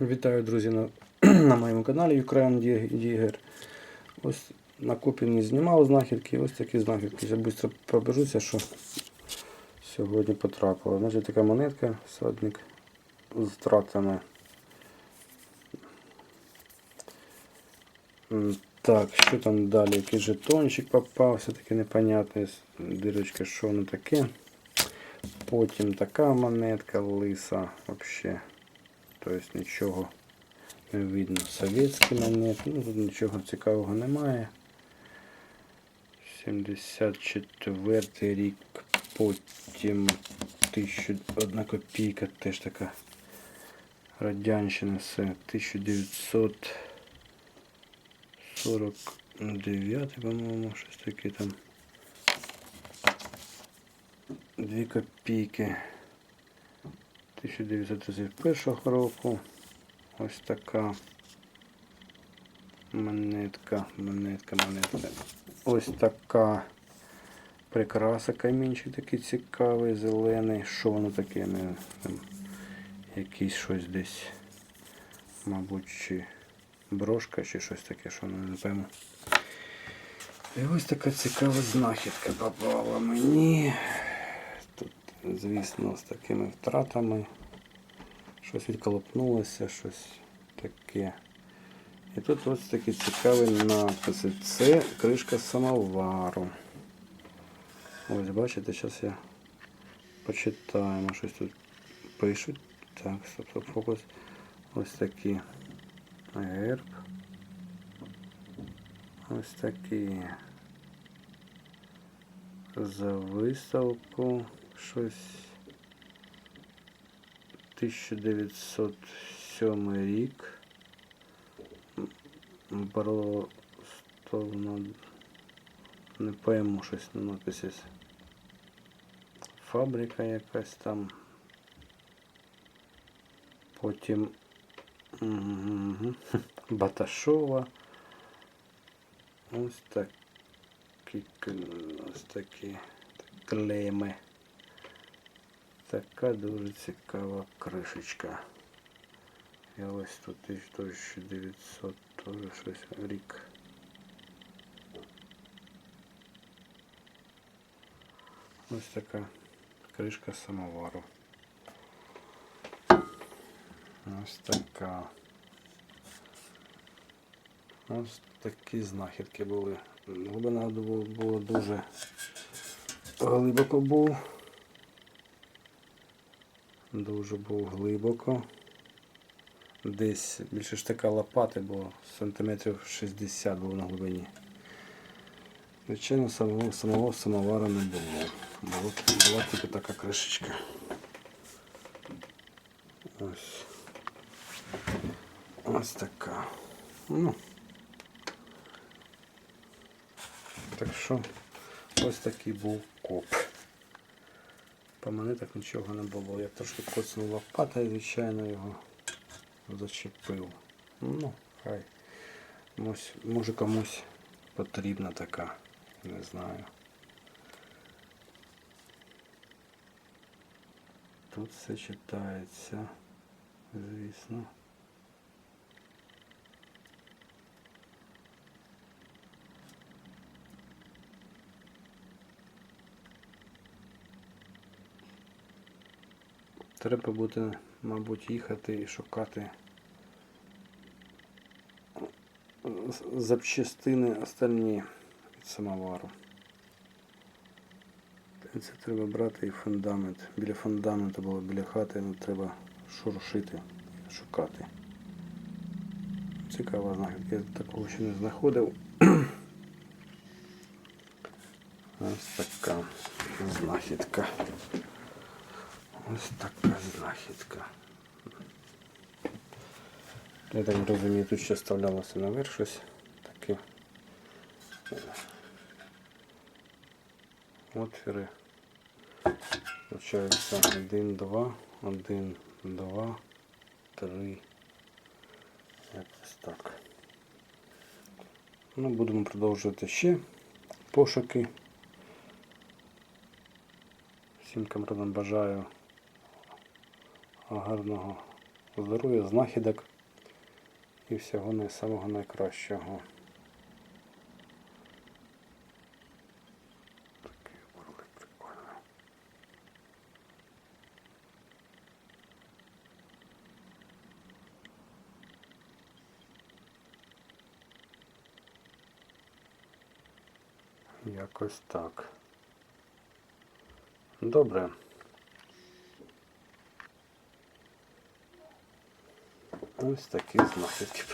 Вітаю, друзі, на, на моєму каналі Ukraine Digger. Ось на копі не знімав знахідки, ось такі знахідки. Я швидко пробежуся, що сьогодні потрапило. Значить така монетка, садник з втратами. М, Так, що там далі? Який жетончик попався, такий непонятний. Дирочка, що воно таке. Потім така монетка лиса вообще. Тобто нічого не видно. Совєтські монети, ну тут нічого цікавого немає. 74 рік, потім 1001 копійка, теж така радянщина, все 1949, по-моєму, щось таке там. Дві копійки. 1931 року. Ось така монетка, монетка, монетка. Ось така прикраса камінчик такий цікавий, зелений. Що воно таке? Не, там, якийсь щось десь, мабуть, чи брошка, чи щось таке, що воно не пойму. І ось така цікава знахідка попала мені. Звісно, з такими втратами. Щось відколопнулося, щось таке. І тут ось такі цікаві написи. Це кришка самовару. Ось, бачите, зараз я почитаємо. Щось тут пишуть. Так, стоп, стоп, фокус. Ось такі герб. Ось такі. За виставку щось 1907 рік. Баростовно не пойму щось на написі. Фабрика якась там. Потім мгм, Баташова. Ось такі кл- ось такі клейми. Така дуже цікава кришечка. І ось тут 1900 теж щось рік. Ось така кришка самовару. Ось така. Ось такі знахідки були. Глибина було дуже глибоко був. Дуже був глибоко. Десь більше ж така лопати, бо сантиметрів 60 було на глибині. Звичайно, самого, самого самовара не було. було. Була тільки така кришечка. Ось. Ось така. Ну. Так що ось такий був коп. По монетах нічого не було. Я трошки коцнув лопатою, звичайно, його зачепив. Ну, хай. Може комусь потрібна така. Не знаю. Тут все читається, звісно. Треба буде, мабуть, їхати і шукати запчастини остальні від самовару. Це треба брати і фундамент. Біля фундаменту було біля хати, ну треба шуршити, шукати. Цікава знахідка, я такого ще не знаходив. Ось така знахідка. Ось така знахідка. Я так розумію, тут ще вставлялося наверх щось таке. Отвіри. Получається 1, 2, 1, 2, 3. Якось так. Ну, будемо продовжувати ще пошуки. Всім камрадам бажаю гарного здоров'я, знахідок і всього най- самого найкращого. Якось так. Добре. Ось такі знахідки.